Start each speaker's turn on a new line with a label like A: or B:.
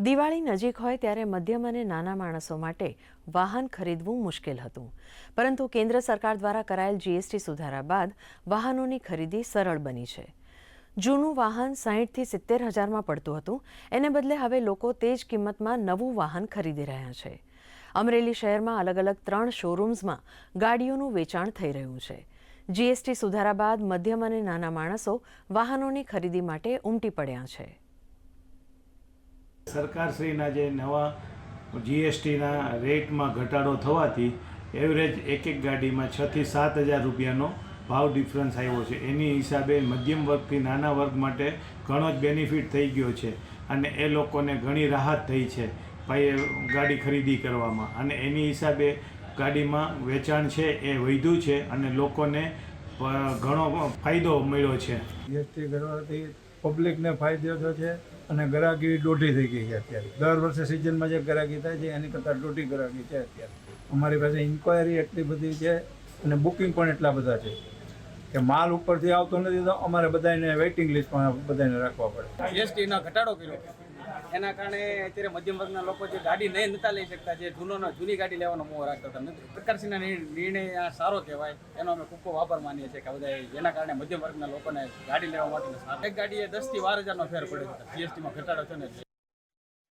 A: દિવાળી નજીક હોય ત્યારે મધ્યમ અને નાના માણસો માટે વાહન ખરીદવું મુશ્કેલ હતું. પરંતુ કેન્દ્ર સરકાર દ્વારા કરાયેલ જીએસટી સુધારા બાદ વાહનોની ખરીદી સરળ બની છે. જૂનું વાહન સાહીઠથી સિત્તેર હજારમાં પડતું હતું. એને બદલે હવે લોકો તે જ કિંમતમાં નવું વાહન ખરીદી રહ્યા છે. અમરેલી શહેરમાં અલગ અલગ ત્રણ શોરૂમ્સમાં ગાડીઓનું વેચાણ થઈ રહ્યું છે. જીએસટી સુધારા બાદ મધ્યમ અને નાના માણસો વાહનોની ખરીદી માટે ઉમટી પડ્યા છે.
B: સરકારશ્રીના જે નવા જીએસટીના રેટમાં ઘટાડો થવાથી એવરેજ એક એક ગાડીમાં છથી સાત હજાર રૂપિયાનો ભાવ ડિફરન્સ આવ્યો છે. એની હિસાબે મધ્યમ વર્ગથી નાના વર્ગ માટે ઘણો જ બેનિફિટ થઈ ગયો છે અને એ લોકોને ઘણી રાહત થઈ છે ભાઈ ગાડી ખરીદી કરવામાં. અને એની હિસાબે ગાડીમાં વેચાણ છે એ વધ્યું છે અને લોકોને ઘણો ફાયદો મળ્યો છે.
C: જીએસટી કરવાથી પબ્લિકને ફાયદો થયો છે અને ગરાકી દોઢી થઈ ગઈ છે અત્યારે. દર વર્ષે સિઝનમાં જે ગરાકી થાય છે, એની કરતાં દોઢી ગરાકી છે અત્યારે. અમારી પાસે ઇન્ક્વાયરી એટલી બધી છે અને બુકિંગ પણ એટલા બધા છે કે માલ ઉપરથી આવતો નથી તો અમારે બધાને વેઇટિંગ લિસ્ટમાં બધાને રાખવા પડે.
D: જીએસટીના ઘટાડો કર્યો. એના કારણે અત્યારે મધ્યમ વર્ગના લોકો જે ગાડી નહીં નતા લઈ શકતા, જે જૂનો જૂની ગાડી લેવાનો મોહ રાખતા હતા નથી પ્રકારસિંહના નિર્ણય આ સારો કહેવાય, એનો અમે ખૂબ આભાર માનીએ છીએ કે બધા એના કારણે મધ્યમ વર્ગના લોકોને ગાડી લેવા માટે એક ગાડીએ દસથી બાર હજારનો ફેર પડ્યો છે જીએસટીમાં ઘટાડો થયો ને.